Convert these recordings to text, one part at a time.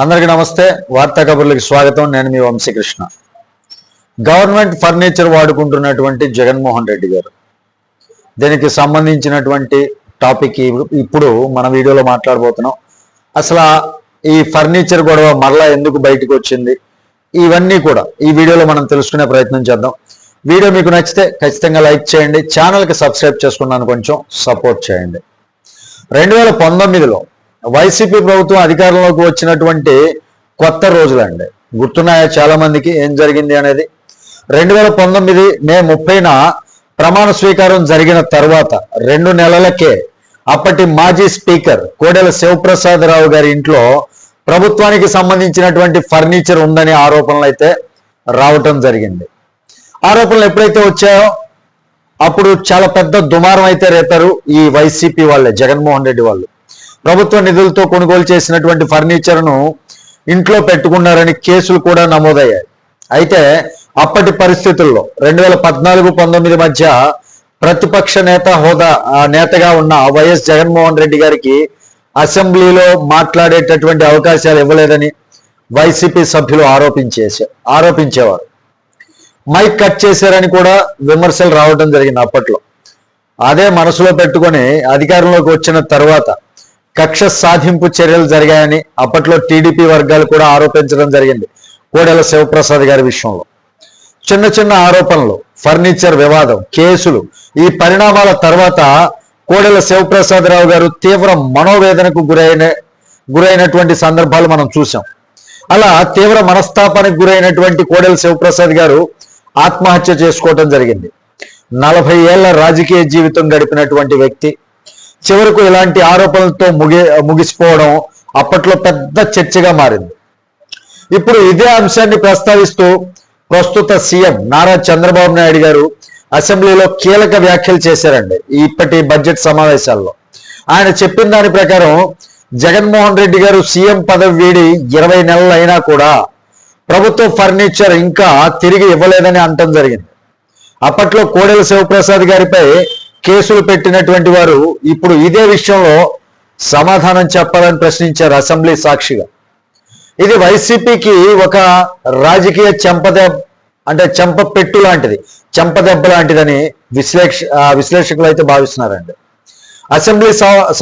అందరికీ నమస్తే. వార్తా కబుర్లకు స్వాగతం. నేను మీ వంశీకృష్ణ. గవర్నమెంట్ ఫర్నిచర్ వాడుకుంటున్నటువంటి జగన్మోహన్ రెడ్డి గారు. దీనికి సంబంధించినటువంటి టాపిక్ ఇప్పుడు మన వీడియోలో మాట్లాడబోతున్నాం. అసలు ఈ ఫర్నిచర్ గొడవ మరలా ఎందుకు బయటకు వచ్చింది? ఇవన్నీ కూడా ఈ వీడియోలో మనం తెలుసుకునే ప్రయత్నం చేద్దాం. వీడియో మీకు నచ్చితే ఖచ్చితంగా లైక్ చేయండి. ఛానల్కి సబ్స్క్రైబ్ చేసుకున్నాను కొంచెం సపోర్ట్ చేయండి. రెండు వేల పంతొమ్మిదిలో వైసీపీ ప్రభుత్వం అధికారంలోకి వచ్చినటువంటి కొత్త రోజులండి. గుర్తున్నాయా చాలా మందికి ఏం జరిగింది అనేది? రెండు వేల పంతొమ్మిది మే ముప్పైన ప్రమాణ స్వీకారం జరిగిన తర్వాత రెండు నెలలకే అప్పటి మాజీ స్పీకర్ కోడెల శివప్రసాదరావు గారి ఇంట్లో ప్రభుత్వానికి సంబంధించినటువంటి ఫర్నిచర్ ఉందనే ఆరోపణలు అయితే రావటం జరిగింది. ఆరోపణలు ఎప్పుడైతే వచ్చాయో అప్పుడు చాలా పెద్ద దుమారం అయితే రేపారు ఈ వైసీపీ వాళ్ళే జగన్మోహన్ రెడ్డి వాళ్ళు. ప్రభుత్వ నిధులతో కొనుగోలు చేసినటువంటి ఫర్నిచర్ను ఇంట్లో పెట్టుకున్నారని కేసులు కూడా నమోదయ్యాయి. అయితే అప్పటి పరిస్థితుల్లో రెండు వేల పద్నాలుగు పంతొమ్మిది మధ్య ప్రతిపక్ష నేత హోదా నేతగా ఉన్న వైఎస్ జగన్మోహన్ రెడ్డి గారికి అసెంబ్లీలో మాట్లాడేటటువంటి అవకాశాలు ఇవ్వలేదని వైసీపీ సభ్యులు ఆరోపించేసే ఆరోపించేవారు. మైక్ కట్ చేశారని కూడా విమర్శలు రావడం జరిగింది అప్పట్లో. అదే మనసులో పెట్టుకొని అధికారంలోకి వచ్చిన తర్వాత కక్ష సాధింపు చర్యలు జరిగాయని అప్పట్లో టీడీపీ వర్గాలు కూడా ఆరోపించడం జరిగింది. కోడెల శివప్రసాద్ గారి విషయంలో. చిన్న చిన్న ఆరోపణలు ఫర్నిచర్ వివాదం కేసులు ఈ పరిణామాల తర్వాత కోడెల శివప్రసాదరావు గారు తీవ్ర మనోవేదనకు గురైన గురైనటువంటి సందర్భాలు మనం చూసాం అలా తీవ్ర మనస్తాపానికి గురైనటువంటి కోడెల శివప్రసాద్ గారు ఆత్మహత్య చేసుకోవటం జరిగింది. నలభై ఏళ్ళ రాజకీయ జీవితం గడిపినటువంటి వ్యక్తి చివరకు ఇలాంటి ఆరోపణలతో ముగి ముగిసిపోవడం అప్పట్లో పెద్ద చర్చగా మారింది. ఇప్పుడు ఇదే అంశాన్ని ప్రస్తావిస్తూ ప్రస్తుత సీఎం నారా చంద్రబాబు నాయుడు గారు అసెంబ్లీలో కీలక వ్యాఖ్యలు చేశారండి ఇప్పటి బడ్జెట్ సమావేశాల్లో. ఆయన చెప్పిన దాని ప్రకారం జగన్మోహన్ రెడ్డి గారు సీఎం పదవి వీడి ఇరవై నెలలు అయినా కూడా ప్రభుత్వ ఫర్నిచర్ ఇంకా తిరిగి ఇవ్వలేదని అంటం జరిగింది. అప్పట్లో కోడెల శివప్రసాద్ గారిపై కేసులు పెట్టినటువంటి వారు ఇప్పుడు ఇదే విషయంలో సమాధానం చెప్పాలని ప్రశ్నించారు అసెంబ్లీ సాక్షిగా. ఇది వైసీపీకి ఒక రాజకీయ చెంపదెబ్బ అంటే చెంప పెట్టు లాంటిది చెంపదెబ్బ లాంటిదని విశ్లేష విశ్లేషకులు అయితే భావిస్తున్నారండి. అసెంబ్లీ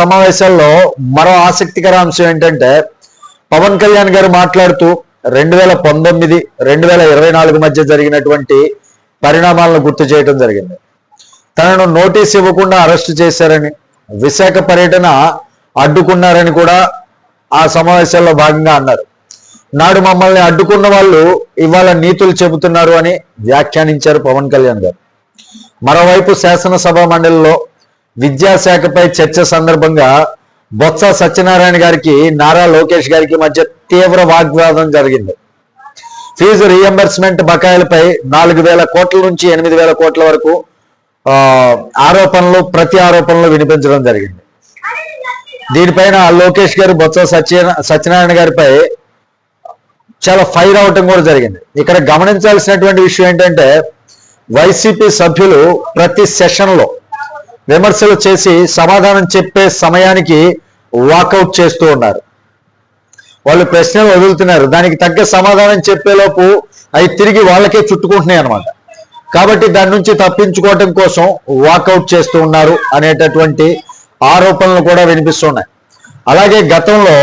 సమావేశాల్లో మరో ఆసక్తికర అంశం ఏంటంటే పవన్ కళ్యాణ్ గారు మాట్లాడుతూ రెండు వేల పంతొమ్మిది రెండు వేల ఇరవై నాలుగు మధ్య జరిగినటువంటి పరిణామాలను గుర్తు చేయడం జరిగింది. తనను నోటీస్ ఇవ్వకుండా అరెస్టు చేశారని విశాఖ పర్యటన అడ్డుకున్నారని కూడా ఆ సమావేశాల్లో భాగంగా అన్నారు. నాడు మమ్మల్ని అడ్డుకున్న వాళ్ళు ఇవాళ నీతులు చెబుతున్నారు అని వ్యాఖ్యానించారు పవన్ కళ్యాణ్ గారు. మరోవైపు శాసనసభ మండలిలో విద్యాశాఖపై చర్చ సందర్భంగా బొత్స సత్యనారాయణ గారికి నారా లోకేష్ గారికి మధ్య తీవ్ర వాగ్వాదం జరిగింది. ఫీజు రీఎంబర్స్మెంట్ బకాయిలపై నాలుగు వేల కోట్ల నుంచి ఎనిమిది వేల కోట్ల వరకు ఆరోపణలు ప్రతి ఆరోపణలు వినిపించడం జరిగింది. దీనిపైన లోకేష్ గారు బొత్స సత్య సత్యనారాయణ గారిపై చాలా ఫైర్ అవటం కూడా జరిగింది. ఇక్కడ గమనించాల్సినటువంటి విషయం ఏంటంటే వైసీపీ సభ్యులు ప్రతి సెషన్లో విమర్శలు చేసి సమాధానం చెప్పే సమయానికి వాకౌట్ చేస్తూ ఉన్నారు. వాళ్ళు ప్రశ్నలు వదులుతున్నారు. దానికి తగ్గ సమాధానం చెప్పేలోపు అవి తిరిగి వాళ్ళకే చుట్టుకుంటున్నాయి అనమాట కాబట్టి దాని నుంచి తప్పించుకోవటం కోసం వాకౌట్ చేస్తూ ఉన్నారు అనేటటువంటి ఆరోపణలు కూడా వినిపిస్తున్నాయి. అలాగే గతంలో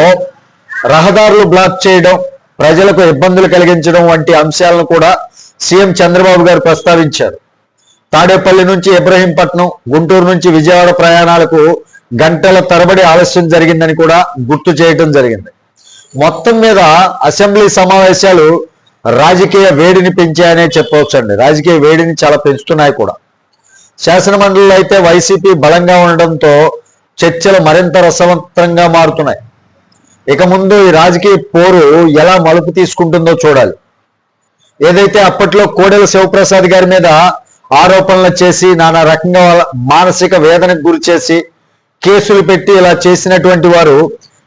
రహదారులు బ్లాక్ చేయడం ప్రజలకు ఇబ్బందులు కలిగించడం వంటి అంశాలను కూడా సీఎం చంద్రబాబు గారు ప్రస్తావించారు. తాడేపల్లి నుంచి ఇబ్రహీంపట్నం గుంటూరు నుంచి విజయవాడ ప్రయాణాలకు గంటల తరబడి ఆలస్యం జరిగిందని కూడా గుర్తు చేయటం జరిగింది. మొత్తం మీద అసెంబ్లీ సమావేశాలు రాజకీయ వేడిని పెంచాయనే చెప్పవచ్చండి. రాజకీయ వేడిని చాలా పెంచుతున్నాయి కూడా. శాసనమండలిలో అయితే వైసీపీ బలంగా ఉండడంతో చర్చలు మరింత రసవంతంగా మారుతున్నాయి. ఇక ముందు ఈ రాజకీయ పోరు ఎలా మలుపు తీసుకుంటుందో చూడాలి. ఏదైతే అప్పట్లో కోడెల శివప్రసాద్ గారి మీద ఆరోపణలు చేసి నానా రకంగా మానసిక వేదనకు గురి చేసి కేసులు పెట్టి ఇలా చేసినటువంటి వారు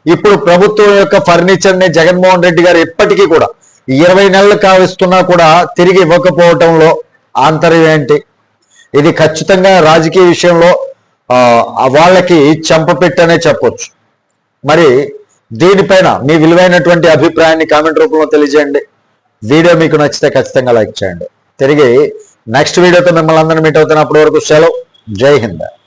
ఇప్పుడు ప్రభుత్వం యొక్క ఫర్నిచర్ని జగన్మోహన్ రెడ్డి గారు ఇప్పటికీ కూడా ఇరవై నెలలు కావిస్తున్నా కూడా తిరిగి ఇవ్వకపోవటంలో ఆంతర్యం ఏంటి? ఇది ఖచ్చితంగా రాజకీయ విషయంలో వాళ్ళకి వాళ్ళకి చెంపపెట్టనే చెప్పొచ్చు. మరి దీనిపైన మీ విలువైనటువంటి అభిప్రాయాన్ని కామెంట్ రూపంలో తెలియజేయండి. వీడియో మీకు నచ్చితే ఖచ్చితంగా లైక్ చేయండి. తిరిగి నెక్స్ట్ వీడియోతో మిమ్మల్ని అందరినీ మీట్ అవుతున్నప్పటి వరకు సెలవు. జై హింద్.